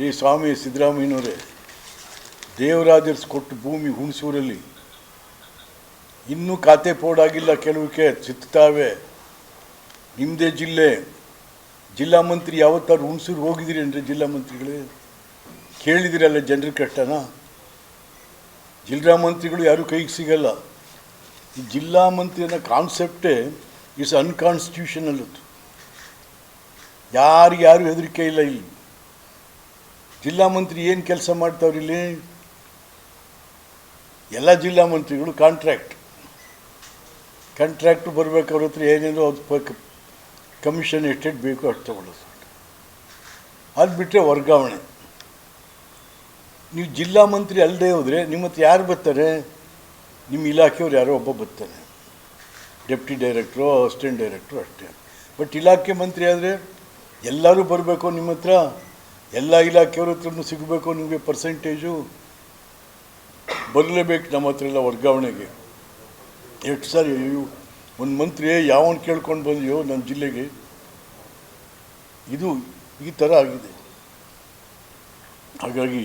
ಈ ಸ್ವಾಮಿ ಸಿದ್ದರಾಮಯ್ಯನವರೇ, ದೇವರಾಜರ್ಸ್ ಕೊಟ್ಟು ಭೂಮಿ ಹುಣಸೂರಲ್ಲಿ. ಇನ್ನೂ ಖಾತೆ ಪೋಡಾಗಿಲ್ಲ ಕೆಲವಕ್ಕೆ ಸಿಗ್ತಾವೆ. ನಿಮ್ಮದೇ ಜಿಲ್ಲೆ. ಜಿಲ್ಲಾ ಮಂತ್ರಿ ಯಾವತ್ತಾದ್ರು ಹುಣಸೂರು ಹೋಗಿದ್ದೀರಿ ಅಂದರೆ ಜಿಲ್ಲಾ ಮಂತ್ರಿಗಳೇ? ಕೇಳಿದಿರಲ್ಲ ಜನರ ಕಷ್ಟನ? ಜಿಲ್ಲಾ ಮಂತ್ರಿಗಳು ಯಾರೂ ಕೈಗೆ ಸಿಗಲ್ಲ. ಈ ಜಿಲ್ಲಾ ಮಂತ್ರಿ ಅನ್ನೋ ಕಾನ್ಸೆಪ್ಟೇ ಇಸ್ ಅನ್ಕಾನ್ಸ್ಟಿಟ್ಯೂಷನಲ್ ಅದು ಯಾರು ಹೆದರಿಕೆ ಇಲ್ಲ ಇಲ್ಲಿ. ಜಿಲ್ಲಾ ಮಂತ್ರಿ ಏನು ಕೆಲಸ ಮಾಡ್ತಾವ್ರಿ ಇಲ್ಲಿ? ಎಲ್ಲ ಜಿಲ್ಲಾ ಮಂತ್ರಿಗಳು ಕಾಂಟ್ರಾಕ್ಟ್ ಕಾಂಟ್ರಾಕ್ಟ್ ಬರಬೇಕು ಅವ್ರ ಹತ್ರ ಏನೇನೋ ಅದು ಕಮಿಷನ್ ಎಷ್ಟೆಷ್ಟು ಬೇಕೋ ಅಷ್ಟು ತಗೊಳ್ಳೋದು ಅದು ಬಿಟ್ಟರೆ ವರ್ಗಾವಣೆ. ನೀವು ಜಿಲ್ಲಾ ಮಂತ್ರಿ ಅಲ್ಲದೆ ಹೋದರೆ ನಿಮ್ಮ ಹತ್ರ ಯಾರು ಬರ್ತಾರೆ? ನಿಮ್ಮ ಇಲಾಖೆಯವ್ರು ಯಾರೋ ಒಬ್ಬ ಬರ್ತಾನೆ. ಡೆಪ್ಟಿ ಡೈರೆಕ್ಟ್ರು ಅಸಿಸ್ಟೆಂಟ್ ಡೈರೆಕ್ಟ್ರು ಅಷ್ಟೇ. ಬಟ್ ಇಲಾಖೆ ಮಂತ್ರಿ ಆದರೆ ಎಲ್ಲರೂ ಬರಬೇಕು ನಿಮ್ಮ ಹತ್ರ? ಎಲ್ಲ ಇಲಾಖೆಯವ್ರ ಹತ್ರನೂ ಸಿಗಬೇಕು ನಿಮಗೆ ಪರ್ಸೆಂಟೇಜು ಬರಲೇಬೇಕು ನಮ್ಮ ಹತ್ರ ಎಲ್ಲ ವರ್ಗಾವಣೆಗೆ. ಎಷ್ಟು ಸಾರಿ ಒಂದು ಮಂತ್ರಿ ಯಾವನ್ ಕೇಳ್ಕೊಂಡು ಬಂದಿಯೋ ನಮ್ಮ ಜಿಲ್ಲೆಗೆ. ಇದು ಈ ಥರ ಆಗಿದೆ. ಹಾಗಾಗಿ